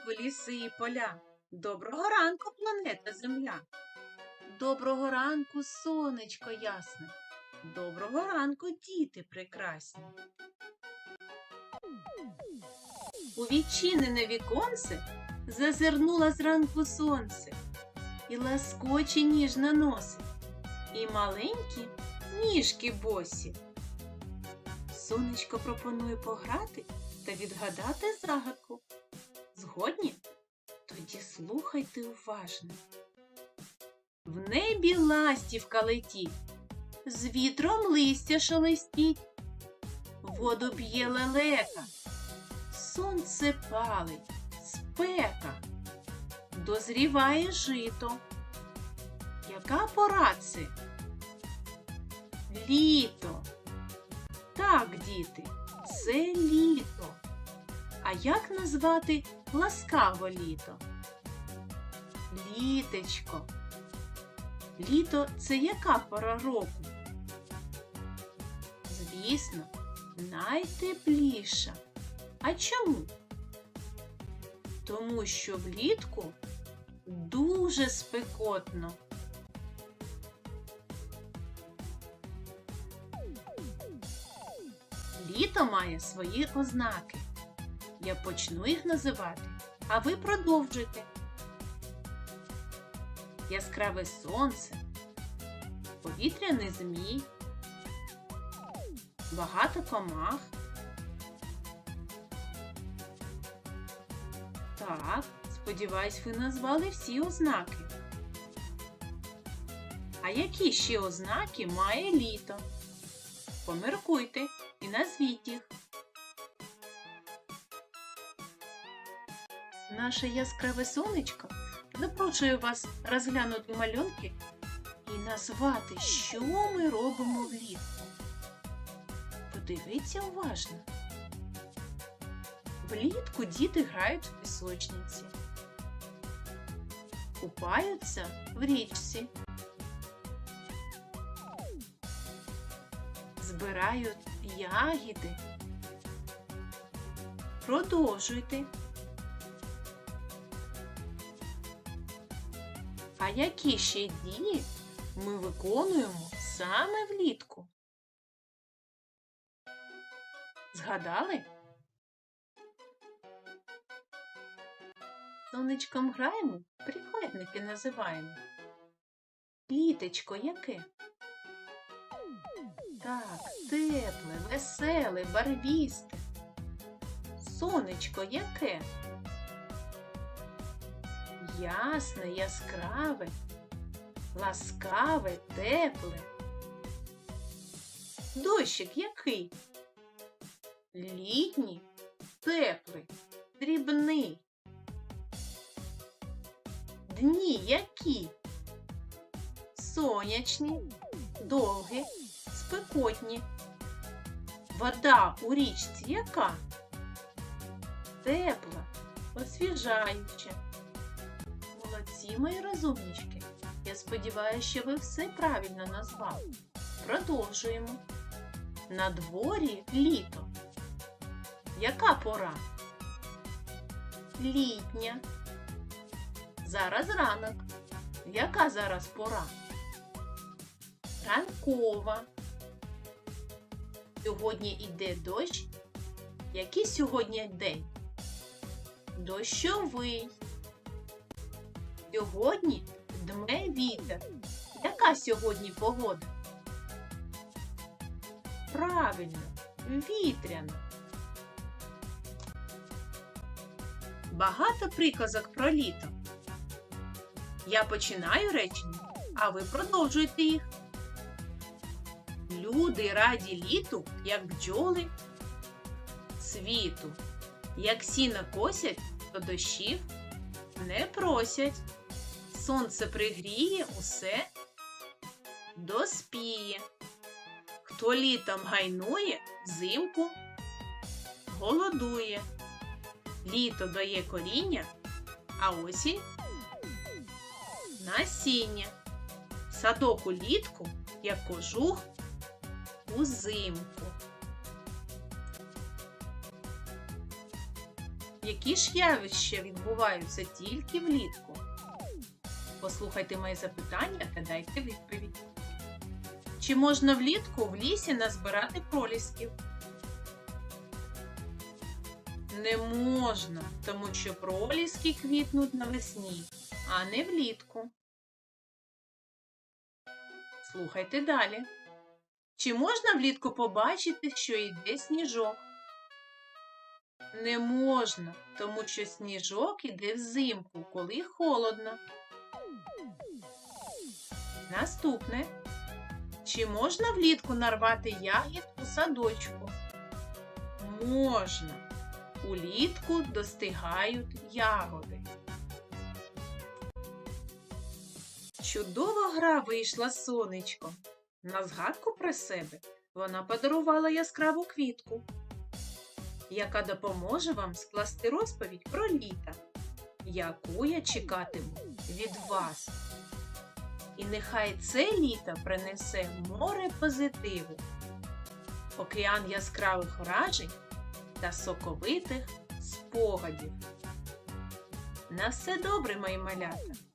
ранку, ліси і поля. Доброго ранку, планета Земля. Доброго ранку, сонечко ясне. Доброго ранку, діти прекрасні. У відчинене віконце зазирнула зранку сонце і ласкоче ніжно носить, і маленькі ніжки босі. Сонечко пропонує пограти та відгадати загадку. Згодні? Тоді слухайте уважно. В небі ластівка летіть, з вітром листя шелестіть, воду б'є лелека, сонце палить, спека, дозріває жито. Яка пора це? Літо. Так, діти, це літо. А як назвати ласкаво літо? Літечко. Літо це яка пора року? Звісно, найтепліша. А чому? Тому що влітку дуже спекотно. Літо має свої ознаки. Я почну їх називати, а ви продовжуйте. Яскраве сонце, повітряний змій, багато комах. Так, сподіваюсь, ви назвали всі ознаки. А які ще ознаки має літо? Поміркуйте і назвіть їх. Наше яскраве сонечко запрошує вас розглянути малюнки і назвати, що ми робимо влітку. Подивіться уважно. Влітку діти грають в пісочниці, купаються в річці, збирають ягіди. Продовжуйте. А які ще дії ми виконуємо саме влітку? Згадали? Сонечком граємо, прикметники називаємо. Літечко яке? Так, тепле, веселе, барвісте. Сонечко яке? Ясне, яскраве, ласкаве, тепле. Дощик який? Літній, теплий, дрібний. Дні які? Сонячні, довгі, спекотні. Вода у річці яка? Тепла, освіжаюча. Молодці, мої розумнички. Я сподіваюся, що ви все правильно назвали. Продовжуємо. На дворі літо. Яка пора? Літня. Зараз ранок. Яка зараз пора? Ранкова. Сьогодні йде дощ. Який сьогодні день? Дощовий. Сьогодні дме вітер. Яка сьогодні погода? Правильно, вітряна. Багато приказок про літо. Я починаю речення, а ви продовжуєте їх. Люди раді літу, як бджоли світу. Як сіно косять, то дощів не просять. Сонце пригріє усе доспіє. Хто літом гайнує, взимку голодує. Літо дає коріння, а осінь насіння. Садок улітку, як кожух узимку. які ж явища відбуваються тільки влітку? Послухайте мої запитання та дайте відповідь. Чи можна влітку в лісі назбирати пролісків? Не можна, тому що проліски квітнуть навесні, а не влітку. Слухайте далі. Чи можна влітку побачити, що йде сніжок? Не можна, тому що сніжок іде взимку, коли холодно. Наступне. Чи можна влітку нарвати ягід у садочку? Можна. Улітку достигають ягоди. Чудова гра вийшла сонечко. На згадку про себе вона подарувала яскраву квітку, яка допоможе вам скласти розповідь про літа, яку я чекатиму від вас. І нехай це літо принесе море позитиву, океан яскравих вражень та соковитих спогадів. На все добре, мої малята!